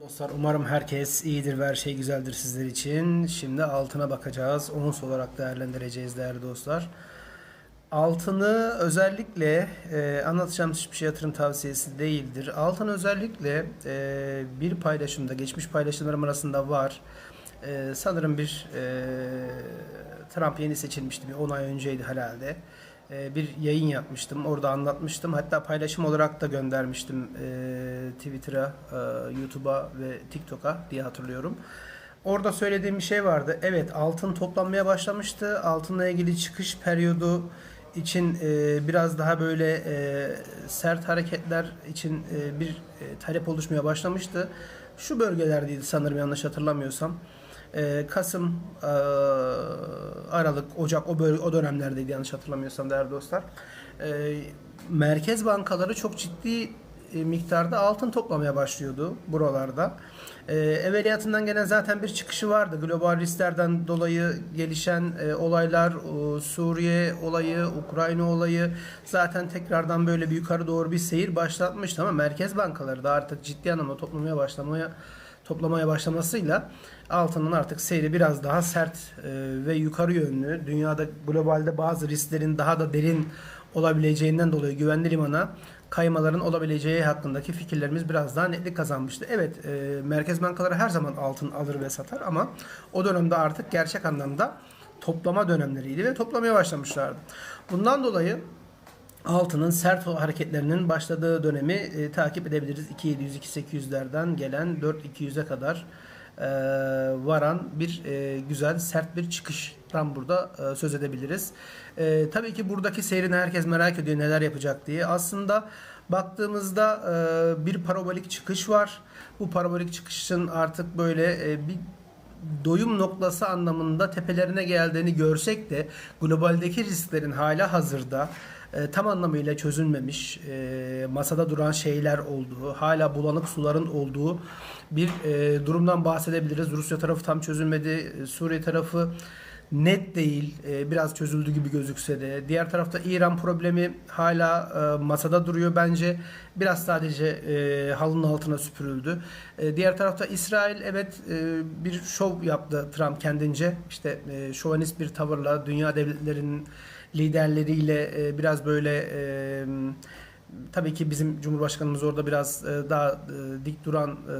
Dostlar umarım herkes iyidir ve her şey güzeldir sizler için. Şimdi altına bakacağız. Ons olarak değerlendireceğiz değerli dostlar. Altını özellikle e, anlatacağım hiçbir şey yatırım tavsiyesi değildir. Altın özellikle e, bir paylaşımda, geçmiş paylaşımlarım arasında var. E, sanırım bir e, Trump yeni seçilmişti. Bir 10 ay önceydi herhalde. E, bir yayın yapmıştım. Orada anlatmıştım. Hatta paylaşım olarak da göndermiştim e, Twitter'a, e, YouTube'a ve TikTok'a diye hatırlıyorum. Orada söylediğim bir şey vardı. Evet altın toplanmaya başlamıştı. Altınla ilgili çıkış periyodu için biraz daha böyle sert hareketler için bir talep oluşmaya başlamıştı. Şu bölgelerdeydi sanırım yanlış hatırlamıyorsam. E, Kasım, e, Aralık, Ocak o böl- o dönemlerdeydi yanlış hatırlamıyorsam değerli dostlar. E, merkez bankaları çok ciddi miktarda altın toplamaya başlıyordu buralarda. E, evveliyatından gelen zaten bir çıkışı vardı. Global risklerden dolayı gelişen e, olaylar, o, Suriye olayı, Ukrayna olayı zaten tekrardan böyle bir yukarı doğru bir seyir başlatmıştı ama merkez bankaları da artık ciddi anlamda toplamaya başlamaya toplamaya başlamasıyla altının artık seyri biraz daha sert e, ve yukarı yönlü. Dünyada globalde bazı risklerin daha da derin olabileceğinden dolayı güvenli limana kaymaların olabileceği hakkındaki fikirlerimiz biraz daha netlik kazanmıştı. Evet, e, merkez bankaları her zaman altın alır ve satar ama o dönemde artık gerçek anlamda toplama dönemleriydi ve toplamaya başlamışlardı. Bundan dolayı altının sert hareketlerinin başladığı dönemi e, takip edebiliriz. 2700-2800'lerden gelen 4200'e kadar e, varan bir e, güzel sert bir çıkıştan burada e, söz edebiliriz. E, tabii ki buradaki seyrini herkes merak ediyor neler yapacak diye. Aslında baktığımızda e, bir parabolik çıkış var. Bu parabolik çıkışın artık böyle e, bir doyum noktası anlamında tepelerine geldiğini görsek de globaldeki risklerin hala hazırda e, tam anlamıyla çözülmemiş, e, masada duran şeyler olduğu, hala bulanık suların olduğu bir e, durumdan bahsedebiliriz. Rusya tarafı tam çözülmedi, e, Suriye tarafı net değil, e, biraz çözüldü gibi gözükse de. Diğer tarafta İran problemi hala e, masada duruyor bence. Biraz sadece e, halının altına süpürüldü. Diğer tarafta İsrail evet bir şov yaptı Trump kendince. İşte şovanist bir tavırla dünya devletlerinin liderleriyle biraz böyle tabii ki bizim Cumhurbaşkanımız orada biraz e, daha e, dik duran e,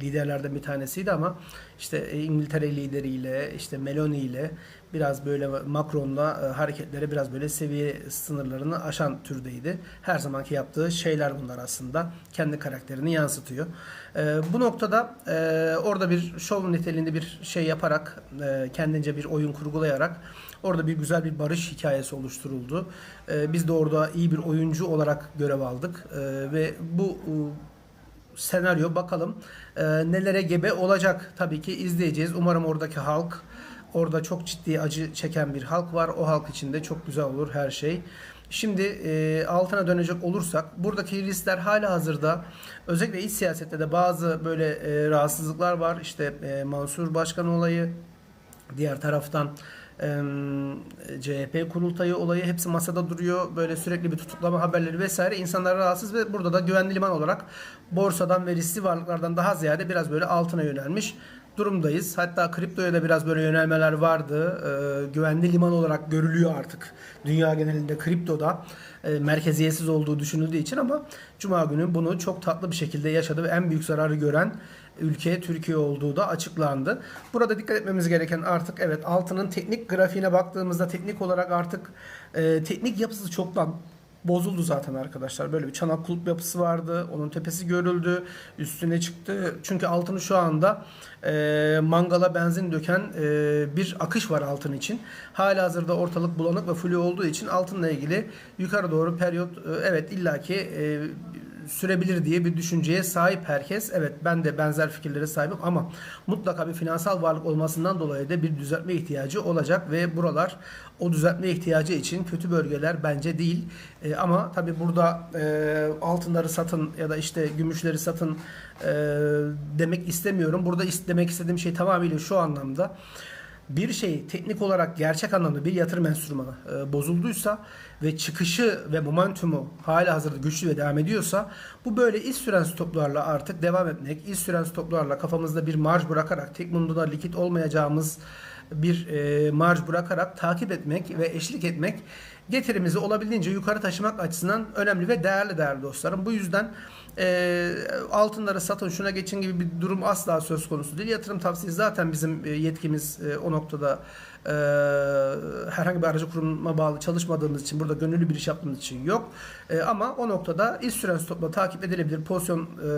liderlerden bir tanesiydi ama işte e, İngiltere lideriyle işte Meloni ile biraz böyle Macron'la e, hareketleri biraz böyle seviye sınırlarını aşan türdeydi. Her zamanki yaptığı şeyler bunlar aslında. Kendi karakterini yansıtıyor. E, bu noktada e, orada bir şov niteliğinde bir şey yaparak e, kendince bir oyun kurgulayarak Orada bir güzel bir barış hikayesi oluşturuldu. Ee, biz de orada iyi bir oyuncu olarak görev aldık. Ee, ve bu e, senaryo bakalım e, nelere gebe olacak tabii ki izleyeceğiz. Umarım oradaki halk orada çok ciddi acı çeken bir halk var. O halk için de çok güzel olur her şey. Şimdi e, altına dönecek olursak buradaki riskler hala hazırda özellikle iç siyasette de bazı böyle e, rahatsızlıklar var. İşte e, Mansur Başkan olayı diğer taraftan e, CHP kurultayı olayı hepsi masada duruyor. Böyle sürekli bir tutuklama haberleri vesaire insanlar rahatsız ve burada da güvenli liman olarak borsadan ve riskli varlıklardan daha ziyade biraz böyle altına yönelmiş durumdayız. Hatta kriptoya da biraz böyle yönelmeler vardı. E, güvenli liman olarak görülüyor artık. Dünya genelinde kriptoda e, merkeziyetsiz olduğu düşünüldüğü için ama Cuma günü bunu çok tatlı bir şekilde yaşadı ve en büyük zararı gören ülke Türkiye olduğu da açıklandı. Burada dikkat etmemiz gereken artık evet altının teknik grafiğine baktığımızda teknik olarak artık e, teknik yapısı çoktan bozuldu zaten arkadaşlar. Böyle bir çanak kulp yapısı vardı. Onun tepesi görüldü. Üstüne çıktı. Çünkü altını şu anda e, mangala benzin döken e, bir akış var altın için. Hala hazırda ortalık bulanık ve flu olduğu için altınla ilgili yukarı doğru periyot e, evet illaki e, sürebilir diye bir düşünceye sahip herkes. Evet ben de benzer fikirlere sahibim ama mutlaka bir finansal varlık olmasından dolayı da bir düzeltme ihtiyacı olacak ve buralar o düzeltme ihtiyacı için kötü bölgeler bence değil. E, ama tabi burada e, altınları satın ya da işte gümüşleri satın e, demek istemiyorum. Burada demek istediğim şey tamamıyla şu anlamda. Bir şey teknik olarak gerçek anlamda bir yatırım enstrümanı e, bozulduysa ve çıkışı ve momentumu hala hazırda güçlü ve devam ediyorsa bu böyle iş süren stoplarla artık devam etmek, iş süren stoplarla kafamızda bir marj bırakarak tek bunda da likit olmayacağımız bir e, marj bırakarak takip etmek ve eşlik etmek getirimizi olabildiğince yukarı taşımak açısından önemli ve değerli değerli dostlarım. Bu yüzden e, altınları satın şuna geçin gibi bir durum asla söz konusu değil. Yatırım tavsiyesi zaten bizim e, yetkimiz e, o noktada e, herhangi bir aracı kuruma bağlı çalışmadığımız için burada gönüllü bir iş yaptığımız için yok. E, ama o noktada iş süren stopla takip edilebilir. Pozisyon e,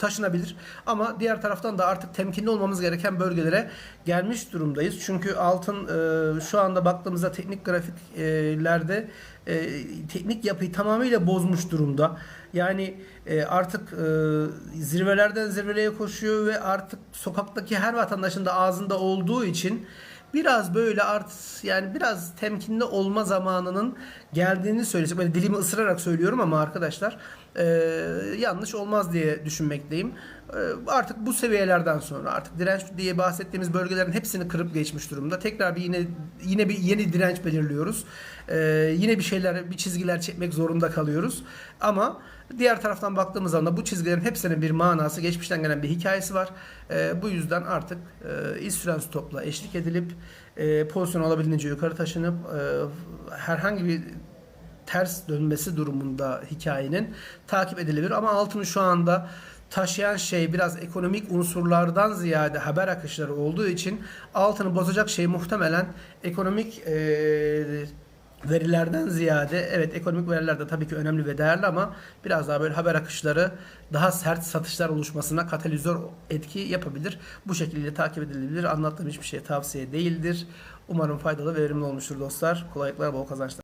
taşınabilir. Ama diğer taraftan da artık temkinli olmamız gereken bölgelere gelmiş durumdayız. Çünkü altın e, şu anda baktığımızda teknik grafiklerde e, teknik yapıyı tamamıyla bozmuş durumda. Yani e, artık e, zirvelerden zirvelere koşuyor ve artık sokaktaki her vatandaşın da ağzında olduğu için biraz böyle art yani biraz temkinli olma zamanının geldiğini söyleyecek. Böyle dilimi ısırarak söylüyorum ama arkadaşlar e, yanlış olmaz diye düşünmekteyim. E, artık bu seviyelerden sonra artık direnç diye bahsettiğimiz bölgelerin hepsini kırıp geçmiş durumda. Tekrar bir yine yine bir yeni direnç belirliyoruz. E, yine bir şeyler bir çizgiler çekmek zorunda kalıyoruz. Ama diğer taraftan baktığımız zaman da bu çizgilerin hepsinin bir manası, geçmişten gelen bir hikayesi var. E, bu yüzden artık e, iş süren stopla eşlik edilip e, pozisyon olabildiğince yukarı taşınıp e, herhangi bir ters dönmesi durumunda hikayenin takip edilebilir. Ama altını şu anda taşıyan şey biraz ekonomik unsurlardan ziyade haber akışları olduğu için altını bozacak şey muhtemelen ekonomik e, verilerden ziyade evet ekonomik veriler de tabii ki önemli ve değerli ama biraz daha böyle haber akışları daha sert satışlar oluşmasına katalizör etki yapabilir. Bu şekilde takip edilebilir. Anlattığım hiçbir şey tavsiye değildir. Umarım faydalı ve verimli olmuştur dostlar. Kolaylıklar, bol kazançlar.